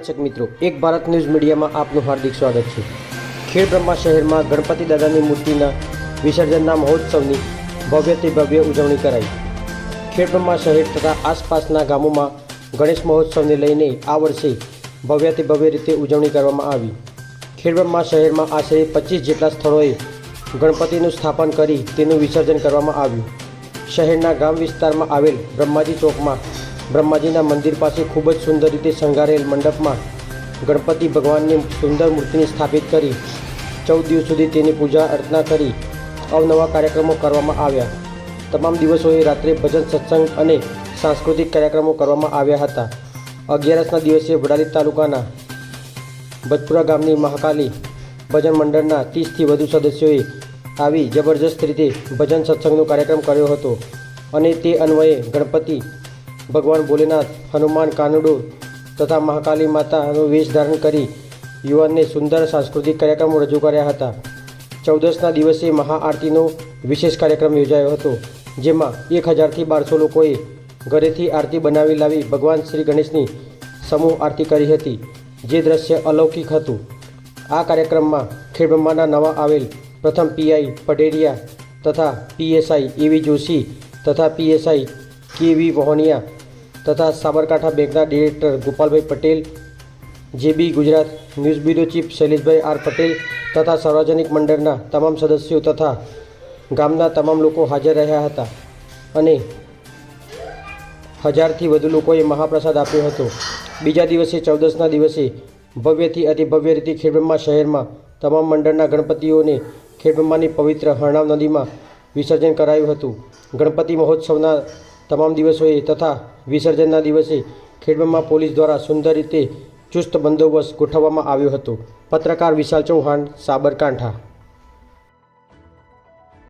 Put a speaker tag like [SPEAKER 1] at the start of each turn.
[SPEAKER 1] દર્શક મિત્રો, એક ભારત ન્યૂઝ મીડિયામાં આપનું હાર્દિક સ્વાગત છે. ખેડબ્રહ્મા શહેરમાં ગણપતિ દાદાની મૂર્તિના વિસર્જનના મહોત્સવની ભવ્યથી ભવ્ય ઉજવણી કરાઈ. ખેડબ્રહ્મા શહેર તથા આસપાસના ગામોમાં ગણેશ મહોત્સવને લઈને આ વર્ષે ભવ્યથી ભવ્ય રીતે ઉજવણી કરવામાં આવી. ખેડબ્રહ્મા શહેરમાં આશરે પચીસ જેટલા સ્થળોએ ગણપતિનું સ્થાપન કરી તેનું વિસર્જન કરવામાં આવ્યું. શહેરના ગામ વિસ્તારમાં આવેલ બ્રહ્માજી ચોકમાં બ્રહ્માજીના મંદિર પાસે ખૂબ જ સુંદર રીતે શણગારેલ મંડપમાં ગણપતિ ભગવાનની સુંદર મૂર્તિને સ્થાપિત કરી ચૌદ દિવસ સુધી તેની પૂજા અર્ચના કરી અવનવા કાર્યક્રમો કરવામાં આવ્યા. તમામ દિવસોએ રાત્રે ભજન, સત્સંગ અને સાંસ્કૃતિક કાર્યક્રમો કરવામાં આવ્યા હતા. અગિયારસના દિવસે વડાલી તાલુકાના ભજપુરા ગામની મહાકાલી ભજન મંડળના ત્રીસથી વધુ સદસ્યોએ આવી જબરજસ્ત રીતે ભજન, સત્સંગનો કાર્યક્રમ કર્યો હતો અને તે અન્વયે ગણપતિ ભગવાન ભોલેનાથ, હનુમાન કાનુડો તથા મહાકાલી માતાનું વેશ ધારણ કરી યુવાનને સુંદર સાંસ્કૃતિક કાર્યક્રમો રજૂ કર્યા હતા. ચૌદસના દિવસે મહાઆરતીનો વિશેષ કાર્યક્રમ યોજાયો હતો, જેમાં એક હજારથી બારસો લોકોએ ઘરેથી આરતી બનાવી લાવી ભગવાન શ્રી ગણેશની સમૂહ આરતી કરી હતી, જે દ્રશ્ય અલૌકિક હતું. આ કાર્યક્રમમાં ખેડબ્રહ્માના નવા આવેલ પ્રથમ પીઆઈ પટેરિયા તથા પીએસઆઈ એવી જોશી તથા પીએસઆઈ કેવી વહોનિયા તથા સાબરકાંઠા બેંકના director Gopalbhai Patel, JB Gujarat news bureau chief Shaileshbhai R Patel તથા સાર્વજનિક મંડળના તમામ સદસ્યો તથા ગામના તમામ લોકો હાજર રહ્યા હતા અને હજારથી વધુ લોકોએ મહાપ્રસાદ આપ્યો હતો. બીજા દિવસે ચૌદસના દિવસે ભવ્યથી અતિ ભવ્ય રીતે ખેડબ્રહ્મા શહેરમાં તમામ મંડળના ગણપતિઓને ખેડબ્રહ્માની પવિત્ર હરણાવ નદીમાં વિસર્જન કરાયું હતું. ગણપતિ મહોત્સવના તમામ દિવસોએ તથા વિસર્જનના દિવસે ખેડબ્રહ્મા પોલીસ દ્વારા સુંદર રીતે ચુસ્ત બંદોબસ્ત ગોઠવવામાં આવ્યો હતો. પત્રકાર વિશાલ ચૌહાણ, સાબરકાંઠા.